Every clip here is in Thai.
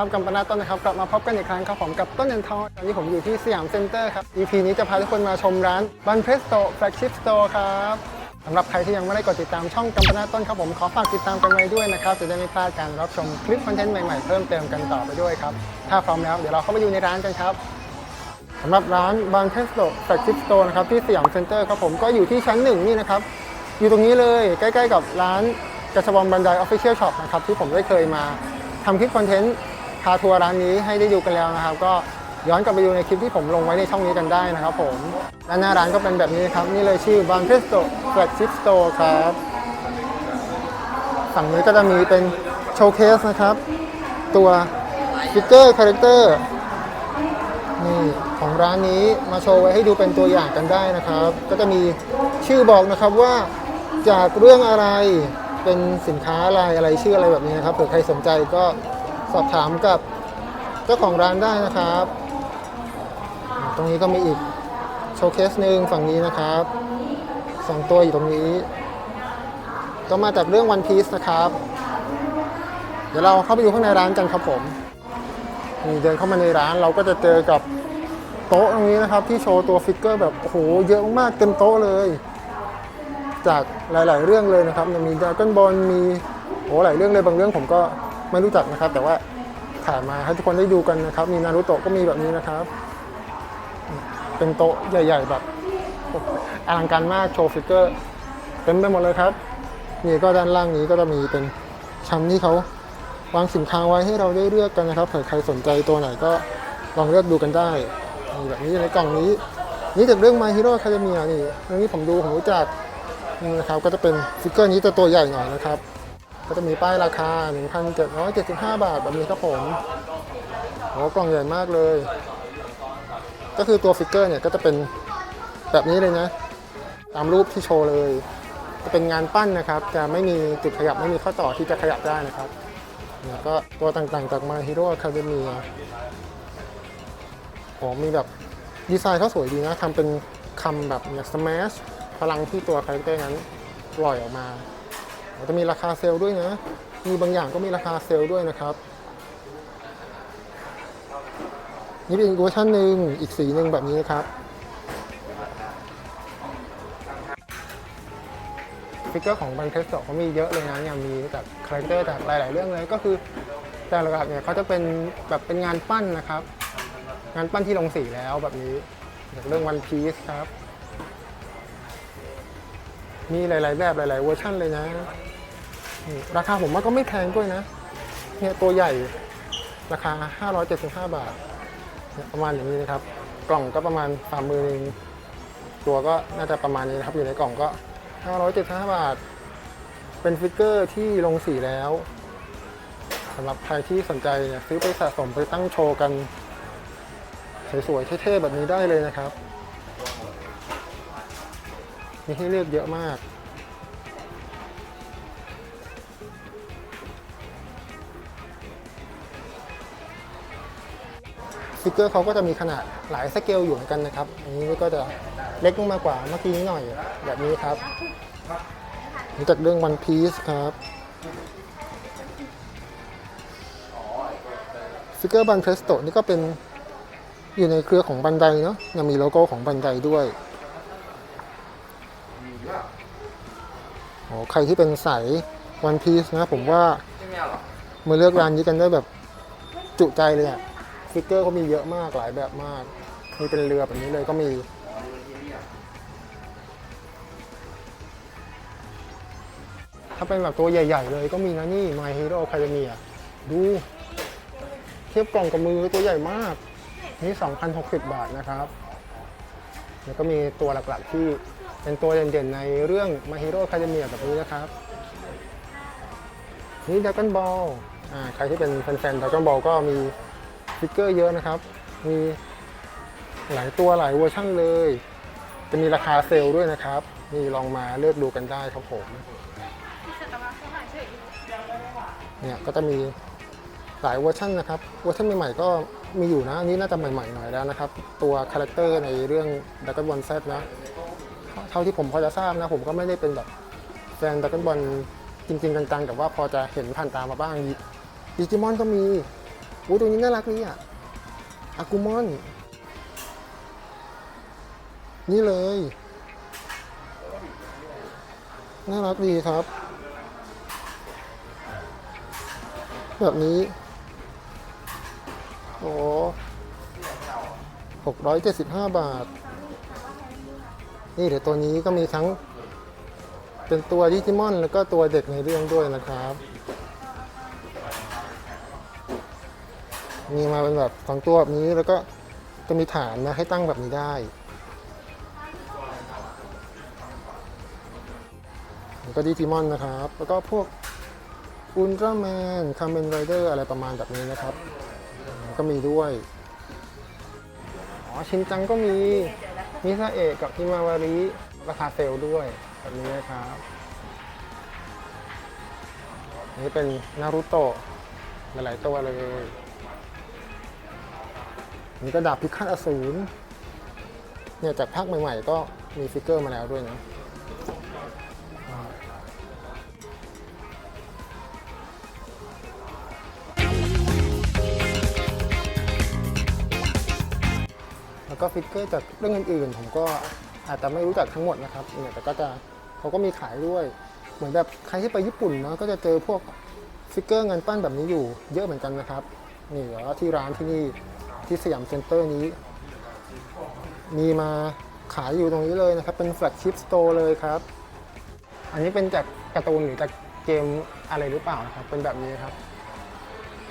ครับกัมปนาต้นนะครับกลับมาพบกันอีกครั้งครับผมกับต้นเงินทองตอนนี้ผมอยู่ที่สยามเซ็นเตอร์ครับ EP นี้จะพาทุกคนมาชมร้านบันเพสโตแฟลกชิพสโตร์ครับสำหรับใครที่ยังไม่ได้กดติดตามช่องกัมปนาต้นครับผมขอฝากติดตามกันไว้ด้วยนะครับจะได้ไม่พลาดการรับชมคลิปคอนเทนต์ใหม่ๆเพิ่มเติมกันต่อไปด้วยครับถ้าพร้อมแล้วเดี๋ยวเราเข้าไปดูในร้านกันครับสำหรับร้านบางเทสโตแฟลกชิพสโตร์นะครับที่สยามเซ็นเตอร์ครับผมก็อยู่ที่ชั้นหนึ่งนี่นะครับอยู่ตรงนี้เลยใกล้ ๆ กับร้านกระชบอมบันไดออฟฟิเชียลช็อปนะครับที่ผมได้เคยมาทำคลิปคอนเทนต์ พาทัวร์ร้านนี้ให้ได้ดูกันแล้วนะครับ ก็ย้อนกลับไปดูในคลิปที่ผมลงไว้ในช่องนี้กันได้นะครับผมและหน้าร้านก็เป็นแบบนี้ครับ นี่เลยชื่อบางเทสโตแฟลกชิพสโตร์ครับฝั่งนี้ก็จะมีเป็นโชว์เคสนะครับ ตัวฟิกเกอร์คาแรคเตอร์นี่ของร้านนี้มาโชว์ไว้ให้ดูเป็นตัวอย่างกันได้นะครับ ก็จะมีชื่อบอกนะครับว่าจากเรื่องอะไรเป็นสินค้าอะไรอะไรชื่ออะไรแบบนี้นะครับเผื่อใครสนใจก็ สอบถามกับเจ้าของร้านได้นะครับ ตรงนี้ก็มีอีกโชว์เคสหนึ่งฝั่งนี้นะครับสองตัวอยู่ตรงนี้ ก็มาจากเรื่อง One Piece นะครับ เดี๋ยวเราเข้าไปดูข้างในร้านกันครับผมนี่เดินเข้ามาในร้านเราก็จะเจอกับโต๊ะตรงนี้นะครับ ที่โชว์ตัวฟิกเกอร์แบบโอ้โหเยอะมากเต็มโต๊ะเลย จากหลาย ๆ เรื่องเลยนะครับมีดราก้อนบอลมีโอ้หลายเรื่องเลยบางเรื่องผมก็ ไม่รู้จักนะครับ แต่ว่าถ่ายมาให้ทุกคนได้ดูกันนะครับ มีนารูโตะก็มีแบบนี้นะครับ เป็นโต๊ะใหญ่ ๆ แบบอลังการมากโชว์ฟิกเกอร์เต็มไปหมดเลยครับนี่ก็ด้านล่างนี้ก็จะมีเป็นชั้นที่เขาวางสินค้าไว้ให้เราได้เลือกกันนะครับเผื่อใครสนใจตัวไหนก็ลองเลือกดูกันได้แบบนี้ในกล่องนี้ นี่จากเรื่อง My Hero Academia นี่เรื่องนี้ผมดูผมรู้จักนะครับก็จะเป็นฟิกเกอร์นี้จะตัวใหญ่หน่อยนะครับ ก็จะมีป้ายราคา 1,775 บาทแบบนี้ครับผมโอ้กล่องใหญ่มากเลย ก็คือตัวฟิกเกอร์เนี่ยก็จะเป็นแบบนี้เลยนะ ตามรูปที่โชว์เลย จะเป็นงานปั้นนะครับ จะไม่มีจุดขยับไม่มีข้อต่อที่จะขยับได้นะครับแล้วก็ตัวต่างๆ จาก My Hero Academia โอ้มีแบบดีไซน์เขาสวยดีนะทำเป็นคำแบบเนี่ย smash พลังที่ตัวคาแรคเตอร์นั้นปล่อยออกมา จะมีราคาเซลล์ด้วยนะ มีบางอย่างก็มีราคาเซลล์ด้วยนะครับ นี่เป็นอีกเวอร์ชันหนึ่งอีกสีหนึ่งแบบนี้นะครับฟิกเกอร์ของบันเทสโตเขามีเยอะเลยนะเนี่ยมีจากคาแรคเตอร์จากหลาย ๆ เรื่องเลยก็คือแต่หลักๆเนี่ยเขาจะเป็นแบบเป็นงานปั้นนะครับ งานปั้นที่ลงสีแล้วแบบนี้จากเรื่อง One Piece ครับ มีหลาย ๆ แบบหลาย ๆ เวอร์ชันเลยนะ ราคาผมว่าก็ไม่แพงด้วยนะ เนี่ยตัวใหญ่ราคา 575 บาทเนี่ยประมาณอย่างนี้นะครับ กล่องก็ประมาณฝ่ามือหนึงตัวก็น่าจะประมาณนี้นะครับ อยู่ในกล่องก็ 575 บาท เป็นฟิกเกอร์ที่ลงสีแล้วสำหรับใครที่สนใจเนี่ยซื้อไปสะสมไปตั้งโชว์กันสวยๆเท่ๆแบบนี้ได้เลยนะครับ มีให้เลือกเยอะมาก สติกเกอร์เขาก็จะมีขนาดหลายสเกลอยู่เหมือนกันนะครับ อันนี้ก็จะเล็กลงมากว่าเมื่อกี้นิดหน่อยแบบนี้ครับนี่จากเรื่อง One Piece ครับสติกเกอร์บันเทสโตนี่ก็เป็นอยู่ในเครือของบันไดเนาะยังมีโลโก้ของบันไดด้วยโอ้ใครที่เป็นสาย One Piece นะผมว่ามาเลือกร้านนี้กันได้แบบจุใจเลยอะ สติกเกอร์เขามีเยอะมากหลายแบบมาก มีเป็นเรือแบบนี้เลยก็มี ถ้าเป็นแบบตัวใหญ่ ๆ เลยก็มีนะนี่ My Hero Academia ดู เทียบกล่องกับมือตัวใหญ่มาก นี่ 2,060 บาทนะครับ แล้วก็มีตัวหลักๆที่เป็นตัวเด่นๆ ในเรื่อง My Hero Academia แบบนี้นะครับ นี่ Dragon Ball อ่าใครที่เป็นแฟนๆ Dragon Ball ก็มี ฟิกเกอร์เยอะนะครับ มีหลายตัวหลายเวอร์ชั่นเลย จะมีราคาเซลล์ด้วยนะครับ นี่ลองมาเลือกดูกันได้ครับผมเนี่ยก็จะมีหลายเวอร์ชันนะครับ เวอร์ชันใหม่ๆก็มีอยู่นะ อันนี้น่าจะใหม่ๆหน่อยแล้วนะครับ ตัวคาแรคเตอร์ในเรื่อง Dragon Ball Z นะ เท่าที่ผมพอจะทราบนะ ผมก็ไม่ได้เป็นแบบแฟน Dragon Ball จริงๆจังๆแต่ว่าพอจะเห็นผ่านตามาบ้างดิจิมอนก็มี อ้ตัวนี้น่ารักดีอะอากุมอน นี่เลย น่ารักดีครับ แบบนี้ โอ้หกร้อยเจ็ดสิบห้าบาท นี่เดี๋ยวตัวนี้ก็มีทั้ง เป็นตัวดิจิมอน แล้วก็ตัวเด็กในเรื่องด้วยนะครับ มีมาเป็นแบบสองตัวแบบนี้แล้วก็จะมีฐานนะให้ตั้งแบบนี้ได้แล้วก็ดิจิมอนนะครับ แล้วก็พวกอุลตร้าแมนคาเมนไรเดอร์อะไรประมาณแบบนี้นะครับ ก็มีด้วย อ๋อ ชินจังก็มี มิซาเอะกับฮิมาวาริราคาเซลด้วยแบบนี้นะครับ นี่เป็นนารูโตะหลายๆตัวเลย นี่ก็ดาบพิฆาตอสูรเนี่ยจากภาคใหม่ๆก็มีฟิกเกอร์มาแล้วด้วยนะแล้วก็ฟิกเกอร์จากเรื่องอื่นๆ ผมก็อาจจะไม่รู้จักทั้งหมดนะครับเนี่ยแต่ก็จะเขาก็มีขายด้วย เหมือนแบบใครที่ไปญี่ปุ่นเนาะก็จะเจอพวกฟิกเกอร์งานปั้นแบบนี้อยู่เยอะเหมือนกันนะครับนี่แล้วที่ร้านที่นี่ ที่สยามเซ็นเตอร์นี้ มีมาขายอยู่ตรงนี้เลยนะครับ เป็นแฟลกชิพสโตร์เลยครับ อันนี้เป็นจากการ์ตูนหรือจากเกมอะไรหรือเปล่านะครับ เป็นแบบนี้ครับ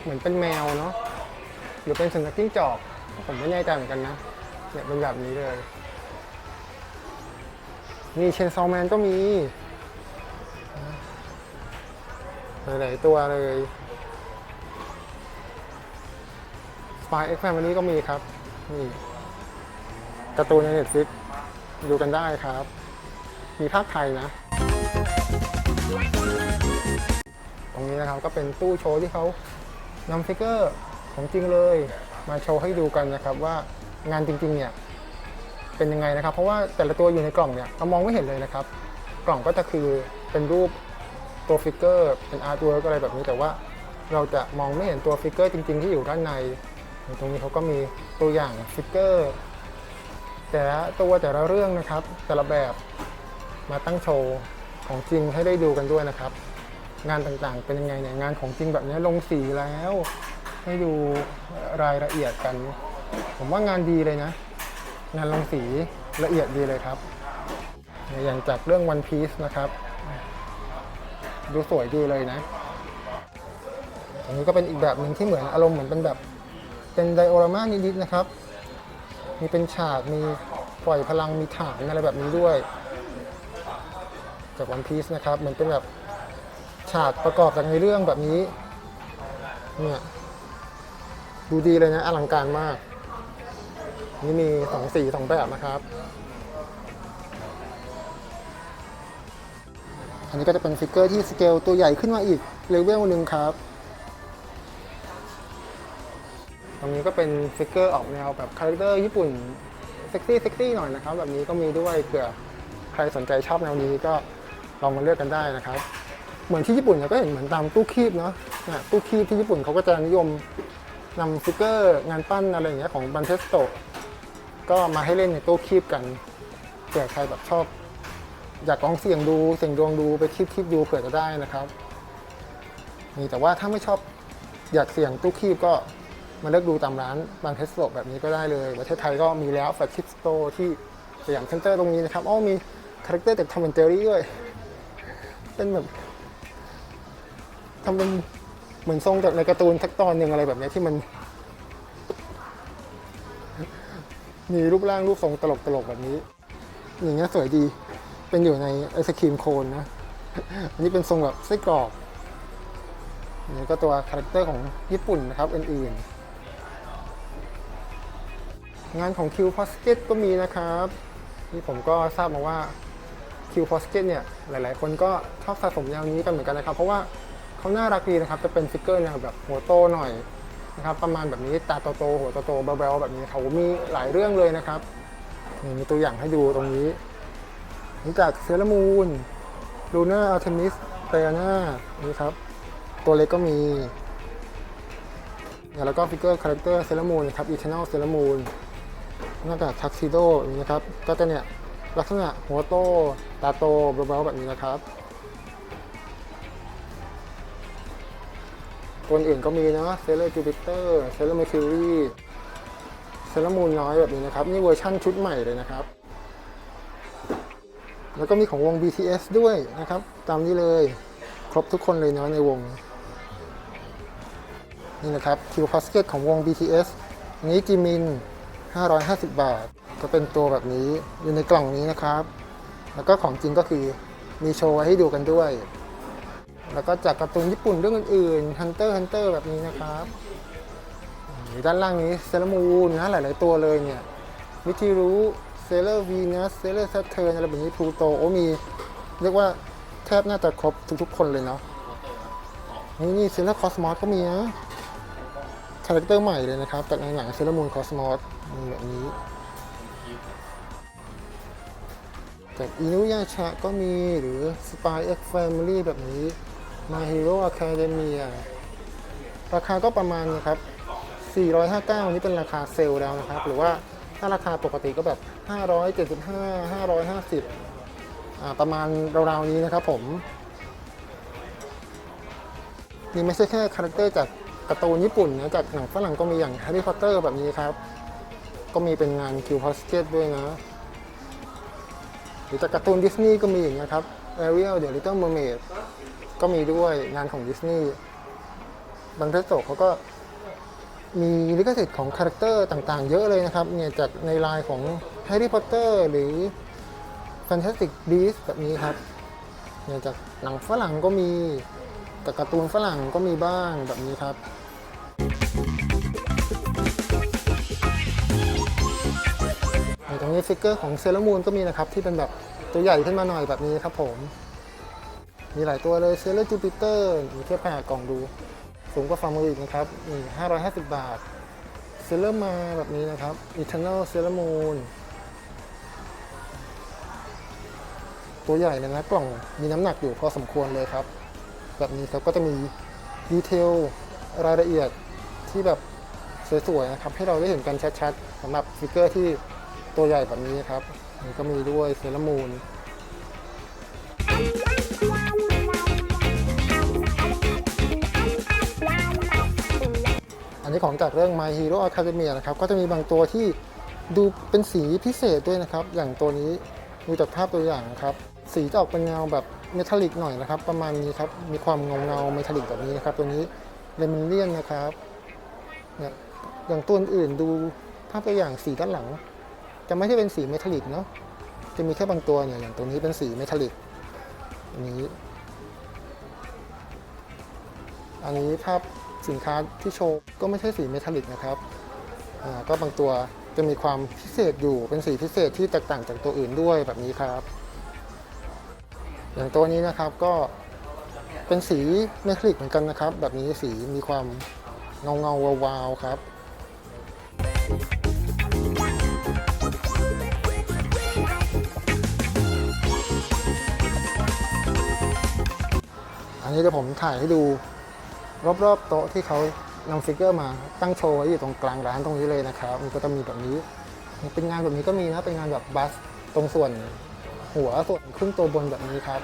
เหมือนเป็นแมวเนาะหรือเป็นสุนัขจิ้งจอก ผมไม่แน่ใจเหมือนกันนะเนี่ยเป็นแบบนี้เลยมีเชนซอแมนก็มีหลายๆตัวเลย Spy X Family ก็มีครับนี่การ์ตูนใน Netflix ดูกันได้ครับ มีภาคไทยนะ ตรงนี้นะครับก็เป็นตู้โชว์ที่เขานำฟิกเกอร์ของจริงเลย มาโชว์ให้ดูกันนะครับว่างานจริง ๆ เนี่ย เป็นยังไงนะครับ เพราะว่าแต่ละตัวอยู่ในกล่องเนี่ยเรามองไม่เห็นเลยนะครับ กล่องก็จะคือเป็นรูปตัวฟิกเกอร์เป็นอาร์ตเวิร์กอะไรแบบนี้แต่ว่าเราจะมองไม่เห็นตัวฟิกเกอร์จริง ๆ ที่อยู่ด้านใน ตรงนี้เขาก็มีตัวอย่างฟิกเกอร์แต่ละตัวแต่ละเรื่องนะครับ แต่ละแบบมาตั้งโชว์ของจริงให้ได้ดูกันด้วยนะครับ งานต่างๆเป็นยังไงเนี่ยงานของจริงแบบนี้ลงสีแล้ว ให้ดูรายละเอียดกัน ผมว่างานดีเลยนะ งานลงสีละเอียดดีเลยครับ อย่างจากเรื่อง One Piece นะครับ ดูสวยดีเลยนะอันนี้ก็เป็นอีกแบบหนึ่งที่เหมือนอารมณ์เหมือนเป็นแบบ เป็นไดโอรามานิดๆนะครับ มีเป็นฉาก มีปล่อยพลัง มีฐานอะไรแบบนี้ด้วย จาก One Piece นะครับ เหมือนเป็นแบบฉากประกอบจากในเรื่องแบบนี้ เนี่ย ดูดีเลยนะ อลังการมาก นี่มีสองสีสองแบบนะครับ อันนี้ก็จะเป็นฟิกเกอร์ที่สเกลตัวใหญ่ขึ้นมาอีกเลเวลหนึ่งครับ นี้ก็เป็นฟิกเกอร์ออกแนวแบบคาแรคเตอร์ญี่ปุ่นเซ็กซี่เซ็กซี่หน่อยนะครับ แบบนี้ก็มีด้วยเผื่อใครสนใจชอบแนวนี้ก็ลองมาเลือกกันได้นะครับ เหมือนที่ญี่ปุ่นเราก็เห็นเหมือนตามตู้คีบเนาะเนี่ยตู้คีบที่ญี่ปุ่นเขาก็จะนิยมนำฟิกเกอร์งานปั้นอะไรอย่างเงี้ยของบันเทสโตก็มาให้เล่นในตู้คีบกันเผื่อใครแบบชอบ อยากลองเสี่ยงดูเสี่ยงดวงดูไปคีบคีบดูเผื่อจะได้นะครับนี่แต่ว่าถ้าไม่ชอบอยากเสี่ยงตู้คีบก็ มาเลือกดูตามร้านบางเทสโตแบบนี้ก็ได้เลย ประเทศไทยก็มีแล้วแฟลชิพสโตร์ที่สยามเซ็นเตอร์ตรงนี้นะครับอ้อมีคาแรคเตอร์จากทอมแอนเจอรี่ด้วย เป็นแบบทำเป็นเหมือนทรงจากในการ์ตูนสักตอนหนึ่งอะไรแบบนี้ที่มัน มีรูปร่างรูปทรงตลกๆแบบนี้ อย่างเงี้ยสวยดีเป็นอยู่ในไอศครีมโคนนะ อันนี้เป็นทรงแบบไส้กรอกนนี้ก็ตัวคาแรคเตอร์ของญี่ปุ่นนะครับอื่นๆ งานของ Q p o s k e t ก็มีนะครับนี่ผมก็ทราบมาว่า Q p o s k e t เนี่ยหลาย ๆ คนก็ชอบสะสมแนวนี้กันเหมือนกันนะครับ เพราะว่าเขาน่ารักดีนะครับจะเป็นฟิกเกอร์แนวแบบหัวโตหน่อยนะครับประมาณแบบนี้ตาโตๆหัวโตๆเบลๆแบบนี้เขามีหลายเรื่องเลยนะครับนี่มีตัวอย่างให้ดูตรงนี้นี่จากเซรามูนลูน่าอัลเทมิสเตนานี่ครับ ตัวเล็กก็มีแล้วก็ฟิกเกอร์คาแรคเตอร์เซเลมูนะครับอีเทนอลเซเลมูน หน้ากากทักซิโดอย่างนี้นะครับ ก็จะเนี่ยลักษณะหัวโต ตาโตเบาๆแบบนี้นะครับตัวอื่นก็มีนะเซเลอร์จูปิเตอร์เซเลอร์เมคิวรีเซเลอร์มูนน้อยแบบนี้นะครับ นี่เวอร์ชั่นชุดใหม่เลยนะครับ แล้วก็มีของวง BTS ด้วยนะครับ ตามนี้เลย ครบทุกคนเลยเนาะในวง นี่นะครับคิวพาสเกตของวง BTS อันนี้จิมิน 550 บาทก็เป็นตัวแบบนี้อยู่ในกล่องนี้นะครับ แล้วก็ของจริงก็คือมีโชว์ไว้ให้ดูกันด้วย แล้วก็จากการ์ตูนญี่ปุ่นเรื่องอื่นๆ Hunter Hunter แบบนี้นะครับด้านล่างนี้เซเลมูนนะหลาย ๆ ตัวเลยเนี่ยวิธีรู้เซเลอร์วีนัสเซเลอร์ซัตเทิร์นอะไรแบบนี้พลูโตโอ้มี เรียกว่าแทบน่าจะครบทุก ๆ คนเลยเนาะนี่นี่เซเลอร์คอสมอสก็มีนะคาแรคเตอร์ใหม่เลยนะครับจากในหนังเซเลมูนคอสมอส มีแบบนี้ จากอินุยาชะก็มีหรือ Spy X Family แบบนี้ My Hero Academia ราคาก็ประมาณนะครับ 459 นี่เป็นราคาเซลล์แล้วนะครับ หรือว่าถ้าราคาปกติก็แบบ 575 550อ่าประมาณราวๆนี้นะครับผมนี่ไม่ใช่แค่คาแรคเตอร์จากการ์ตูนญี่ปุ่นนะจากหนังฝรั่งก็มีอย่าง Harry Potter แบบนี้ครับ ก็มีเป็นงานคิวพอสเกตด้วยนะ หรือจากการ์ตูนดิสนีย์ก็มีอย่างเงี้ยครับ Ariel The Little Mermaid ก็มีด้วยงานของดิสนีย์บางเทสโตเขาก็มีลิขสิทธิ์ของคาแรคเตอร์ต่างๆ เยอะเลยนะครับเนี่ยจากในลน์ของ Harry Potter หรือ Fantastic Beasts แบบนี้ครับเนี่ยจากหนังฝรั่งก็มีจากการ์ตูนฝรั่งก็มีบ้างแบบนี้ครับ ตรงนี้ฟิกเกอร์ของเซเลมูนก็มีนะครับ ที่เป็นแบบตัวใหญ่ขึ้นมาหน่อยแบบนี้ครับผม มีหลายตัวเลยเซเลอร์จูปิเตอร์มีแค่แปดกล่องดู สูงกว่าฟาร์มอีกนะครับนี่550บาทเซเลอร์มาแบบนี้นะครับ Eternal c e l e r Moon ตัวใหญ่เลยนะกล่องมีน้ำหนักอยู่พอสมควรเลยครับ แบบนี้ครับก็จะมีดีเทลรายละเอียดที่แบบสวยๆนะครับ ให้เราได้เห็นกันชัดๆสำหรับฟิกเกอร์ที่ ตัวใหญ่แบบนี้ครับนี่ก็มีด้วยเซเลมูนอันนี้ของจากเรื่อง My Hero Academia นะครับ ก็จะมีบางตัวที่ดูเป็นสีพิเศษด้วยนะครับ อย่างตัวนี้ดูจากภาพตัวอย่างนะครับ สีจะออกเป็นเงาแบบเมทัลลิกหน่อยนะครับ ประมาณนี้ครับ มีความเงาเงาเมทัลลิกแบบนี้นะครับ ตัวนี้เลมิเลียนนะครับเนี่ยอย่างตัวอื่นดูภาพตัวอย่างสีด้านหลัง จะไม่ใช่เป็นสีเมทัลลิกเนาะจะมีแค่บางตัวเนี่ยอย่างตัวนี้เป็นสีเมทัลลิกอันนี้ อันนี้ภาพสินค้าที่โชว์ก็ไม่ใช่สีเมทัลลิกนะครับอ่าก็บางตัวจะมีความพิเศษอยู่เป็นสีพิเศษที่แตกต่างจากตัวอื่นด้วยแบบนี้ครับ อย่างตัวนี้นะครับก็เป็นสีเมทัลลิกเหมือนกันนะครับ แบบนี้สีมีความเงาเงาวาวๆครับ อันนี้เดี๋ยวผมถ่ายให้ดูรอบๆโต๊ะที่เขานำฟิกเกอร์มาตั้งโชว์ไว้อยู่ตรงกลางร้านตรงนี้เลยนะครับ มันก็จะมีแบบนี้ เป็นงานแบบนี้ก็มีนะ เป็นงานแบบบัสตรงส่วนหัวส่วนครึ่งตัวบนแบบนี้ครับ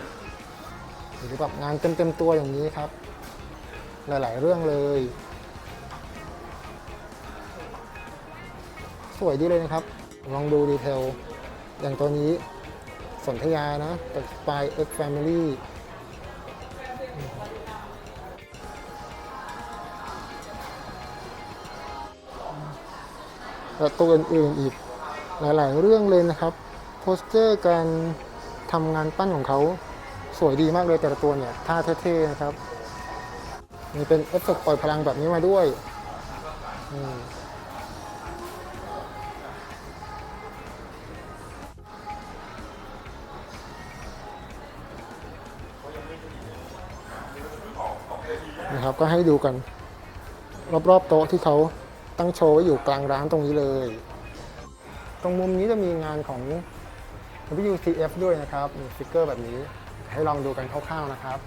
หรือแบบงานเต็มๆตัวอย่างนี้ครับ หลายๆเรื่องเลย สวยดีเลยนะครับ ลองดูดีเทล อย่างตัวนี้สนธยานะจาก Spy X Family และตัวอื่นๆอีกหลายๆ เรื่องเลยนะครับโปสเตอร์การทำงานปั้นของเขาสวยดีมากเลยแต่ละตัวเนี่ยท่าเท่ๆนะครับมีเป็นเอฟเฟกต์ปล่อยพลังแบบนี้มาด้วยนะครับก็ให้ดูกัน รอบๆโต๊ะที่เขา ตั้งโชว์ไว้อยู่กลางร้านตรงนี้เลย ตรงมุมนี้จะมีงานของ WCF ด้วยนะครับมีสติกเกอร์แบบนี้ ให้ลองดูกันคร่าวๆนะครับ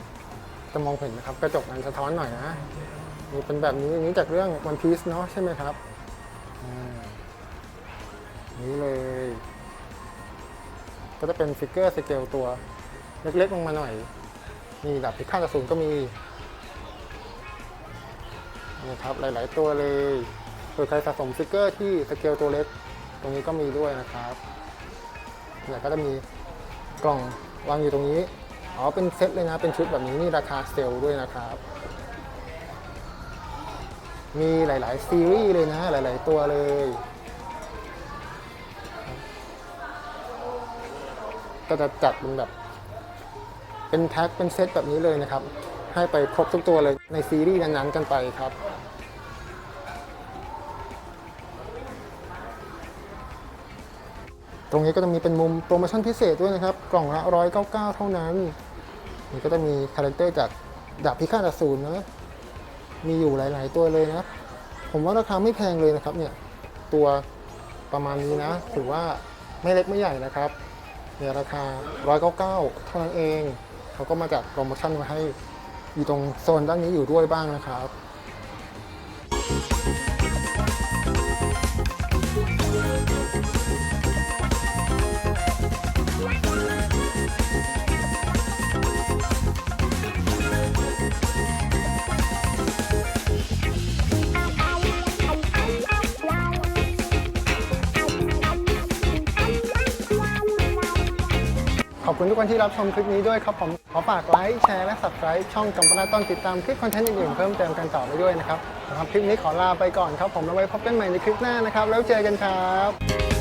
จะมองเห็นนะครับกระจกมันสะท้อนหน่อยนะนี่เป็นแบบนี้นี้จากเรื่อง One Piece เนาะใช่ไหมครับนี่เลย ก็จะเป็นฟิกเกอร์สเกลตัว เล็กๆลงมาหน่อย มีดาบพิฆาตอสูรก็มีนี่ครับหลาย ๆ ตัวเลย รือใครสะสมฟิกเกอร์ที่สเกลตัวเล็ก ตรงนี้ก็มีด้วยนะครับแล้วก็จะมีกล่องวางอยู่ตรงนี้อ๋อเป็นเซตเลยนะ เป็นชุดแบบนี้นี่ราคาเซลล์ด้วยนะครับ มีหลาย ๆ ซีรีส์เลยนะ หลาย ๆ ตัวเลยก็จะจัดเป็นแบบ เป็นแพ็คเป็นเซตแบบนี้เลยนะครับ ให้ไปครบทุกตัวเลยในซีรีส์นั้นๆกันไปครับ รงนี้ก็จะมีเป็นมุมโปรโมชั่นพิเศษด้วยนะครับ กล่องละ 199 เท่านั้น นี่ก็จะมีคาแรคเตอร์จากดาบพิฆาตอสูรนะ มีอยู่หลาย ๆ ตัวเลยนะ ผมว่าราคาไม่แพงเลยนะครับเนี่ย ตัวประมาณนี้นะ ถือว่าไม่เล็กไม่ใหญ่นะครับเนี่ยราคา 199 เท่านั้นเอง เขาก็มาจัดโปรโมชั่นมาให้อยู่ตรงโซนด้านนี้อยู่ด้วยบ้างนะครับขอบ คุณทุกคนที่รับชมคลิปนี้ด้วยครับผมขอฝากไลค์แชร์และ subscribe ช่องกัมปนาต้นติดตามคลิปคอนเทนต์อื่นๆเพิ่มเติมกันต่อไปด้วยนะครับสำหรับคลิปนี้ขอลาไปก่อนครับผมแล้วไว้พบกันใหม่ในคลิปหน้านะครับแล้วเจอกันครับ